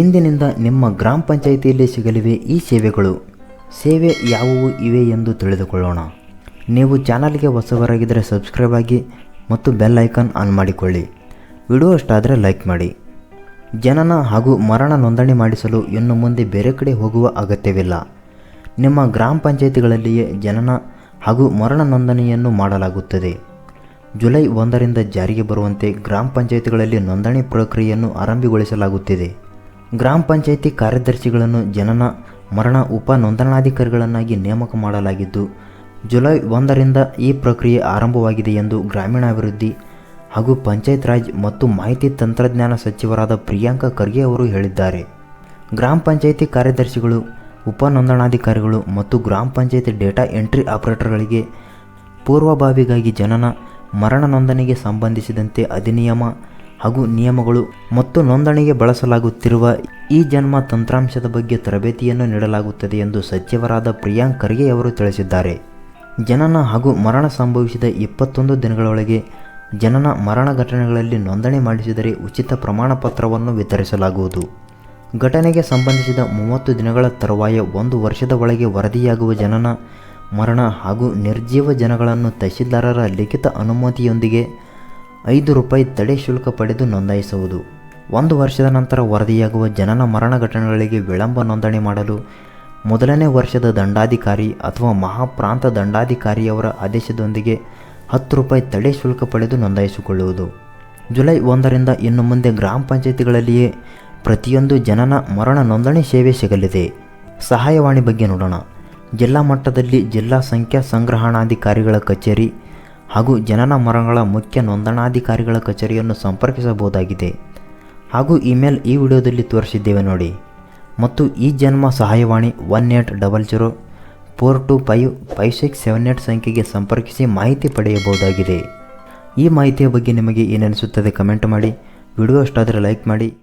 ಇಂದಿನಿಂದ ನಿಮ್ಮ ಗ್ರಾಮ ಪಂಚಾಯಿತಿಯಲ್ಲಿ ಸಿಗಲಿವೆ ಈ ಸೇವೆಗಳು. ಸೇವೆ ಯಾವುವು, ಇವೆ ಎಂದು ತಿಳಿದುಕೊಳ್ಳೋಣ. ನೀವು ಚಾನಲ್ಗೆ ಹೊಸವರಾಗಿದ್ದರೆ ಸಬ್ಸ್ಕ್ರೈಬ್ ಆಗಿ ಮತ್ತು ಬೆಲ್ ಐಕಾನ್ ಆನ್ ಮಾಡಿಕೊಳ್ಳಿ. ವಿಡಿಯೋ ಅಷ್ಟಾದರೆ ಲೈಕ್ ಮಾಡಿ. ಜನನ ಹಾಗೂ ಮರಣ ನೋಂದಣಿ ಮಾಡಿಸಲು ಇನ್ನು ಮುಂದೆ ಬೇರೆ ಕಡೆ ಹೋಗುವ ಅಗತ್ಯವಿಲ್ಲ. ನಿಮ್ಮ ಗ್ರಾಮ ಪಂಚಾಯಿತಿಗಳಲ್ಲಿಯೇ ಜನನ ಹಾಗೂ ಮರಣ ನೋಂದಣಿಯನ್ನು ಮಾಡಲಾಗುತ್ತದೆ. ಜುಲೈ ಒಂದರಿಂದ ಜಾರಿಗೆ ಬರುವಂತೆ ಗ್ರಾಮ ಪಂಚಾಯಿತಿಗಳಲ್ಲಿ ನೋಂದಣಿ ಪ್ರಕ್ರಿಯೆಯನ್ನು ಆರಂಭಗೊಳಿಸಲಾಗುತ್ತಿದೆ. ಗ್ರಾಮ ಪಂಚಾಯಿತಿ ಕಾರ್ಯದರ್ಶಿಗಳನ್ನು ಜನನ, ಮರಣ ಉಪ ನೋಂದಣಾಧಿಕಾರಿಗಳನ್ನಾಗಿ ನೇಮಕ ಮಾಡಲಾಗಿದ್ದು, ಜುಲೈ ಒಂದರಿಂದ ಈ ಪ್ರಕ್ರಿಯೆ ಆರಂಭವಾಗಿದೆ ಎಂದು ಗ್ರಾಮೀಣಾಭಿವೃದ್ಧಿ ಹಾಗೂ ಪಂಚಾಯತ್ ರಾಜ್ ಮತ್ತು ಮಾಹಿತಿ ತಂತ್ರಜ್ಞಾನ ಸಚಿವರಾದ ಪ್ರಿಯಾಂಕ ಖರ್ಗೆ ಅವರು ಹೇಳಿದ್ದಾರೆ. ಗ್ರಾಮ ಪಂಚಾಯಿತಿ ಕಾರ್ಯದರ್ಶಿಗಳು ಉಪ ನೋಂದಣಾಧಿಕಾರಿಗಳು ಮತ್ತು ಗ್ರಾಮ ಪಂಚಾಯಿತಿ ಡೇಟಾ ಎಂಟ್ರಿ ಆಪರೇಟರ್ಗಳಿಗೆ ಪೂರ್ವಭಾವಿಗಾಗಿ ಜನನ, ಮರಣ ನೋಂದಣಿಗೆ ಸಂಬಂಧಿಸಿದಂತೆ ಅಧಿನಿಯಮ ಹಾಗೂ ನಿಯಮಗಳು ಮತ್ತು ನೋಂದಣಿಗೆ ಬಳಸಲಾಗುತ್ತಿರುವ ಈ ಜನ್ಮ ತಂತ್ರಾಂಶದ ಬಗ್ಗೆ ತರಬೇತಿಯನ್ನು ನೀಡಲಾಗುತ್ತದೆ ಎಂದು ಸಚಿವರಾದ ಪ್ರಿಯಾಂಕ್ ಖರ್ಗೆ ಅವರು ತಿಳಿಸಿದ್ದಾರೆ. ಜನನ ಹಾಗೂ ಮರಣ ಸಂಭವಿಸಿದ ಇಪ್ಪತ್ತೊಂದು ದಿನಗಳೊಳಗೆ ಜನನ ಮರಣ ಘಟನೆಗಳಲ್ಲಿ ನೋಂದಣಿ ಮಾಡಿಸಿದರೆ ಉಚಿತ ಪ್ರಮಾಣ ಪತ್ರವನ್ನು ವಿತರಿಸಲಾಗುವುದು. ಘಟನೆಗೆ ಸಂಬಂಧಿಸಿದ ಮೂವತ್ತು ದಿನಗಳ ತರುವಾಯ ಒಂದು ವರ್ಷದ ಒಳಗೆ ವರದಿಯಾಗುವ ಜನನ, ಮರಣ ಹಾಗೂ ನಿರ್ಜೀವ ಜನಗಳನ್ನು ತಹಶೀಲ್ದಾರರ ಲಿಖಿತ ಅನುಮತಿಯೊಂದಿಗೆ ಐದು ರೂಪಾಯಿ ತಡೆ ಶುಲ್ಕ ಪಡೆದು ನೋಂದಾಯಿಸುವುದು. ಒಂದು ವರ್ಷದ ನಂತರ ವರದಿಯಾಗುವ ಜನನ ಮರಣ ಘಟನೆಗಳಿಗೆ ವಿಳಂಬ ನೋಂದಣಿ ಮಾಡಲು ಮೊದಲನೇ ವರ್ಷದ ದಂಡಾಧಿಕಾರಿ ಅಥವಾ ಮಹಾಪ್ರಾಂತ ದಂಡಾಧಿಕಾರಿಯವರ ಆದೇಶದೊಂದಿಗೆ ಹತ್ತು ರೂಪಾಯಿ ತಡೆ ಶುಲ್ಕ ಪಡೆದು ನೋಂದಾಯಿಸಿಕೊಳ್ಳುವುದು. ಜುಲೈ ಒಂದರಿಂದ ಇನ್ನು ಮುಂದೆ ಗ್ರಾಮ ಪಂಚಾಯಿತಿಗಳಲ್ಲಿಯೇ ಪ್ರತಿಯೊಂದು ಜನನ ಮರಣ ನೋಂದಣಿ ಸೇವೆ ಸಿಗಲಿದೆ. ಸಹಾಯವಾಣಿ ಬಗ್ಗೆ ನೋಡೋಣ. ಜಿಲ್ಲಾ ಮಟ್ಟದಲ್ಲಿ ಜಿಲ್ಲಾ ಸಂಖ್ಯಾ ಸಂಗ್ರಹಣಾಧಿಕಾರಿಗಳ ಕಚೇರಿ ಹಾಗೂ ಜನನ ಮರಣಗಳ ಮುಖ್ಯ ನೋಂದಣಾಧಿಕಾರಿಗಳ ಕಚೇರಿಯನ್ನು ಸಂಪರ್ಕಿಸಬಹುದಾಗಿದೆ. ಹಾಗೂ ಇಮೇಲ್ ಈ ವಿಡಿಯೋದಲ್ಲಿ ತೋರಿಸಿದ್ದೇವೆ ನೋಡಿ. ಮತ್ತು ಈ ಜನ್ಮ ಸಹಾಯವಾಣಿ one eight double zero four two five five six seven eight ಸಂಖ್ಯೆಗೆ ಸಂಪರ್ಕಿಸಿ ಮಾಹಿತಿ ಪಡೆಯಬಹುದಾಗಿದೆ. ಈ ಮಾಹಿತಿಯ ಬಗ್ಗೆ ನಿಮಗೆ ಏನನಿಸುತ್ತದೆ ಕಮೆಂಟ್ ಮಾಡಿ. ವಿಡಿಯೋ ಅಷ್ಟಾದರೆ ಲೈಕ್ ಮಾಡಿ.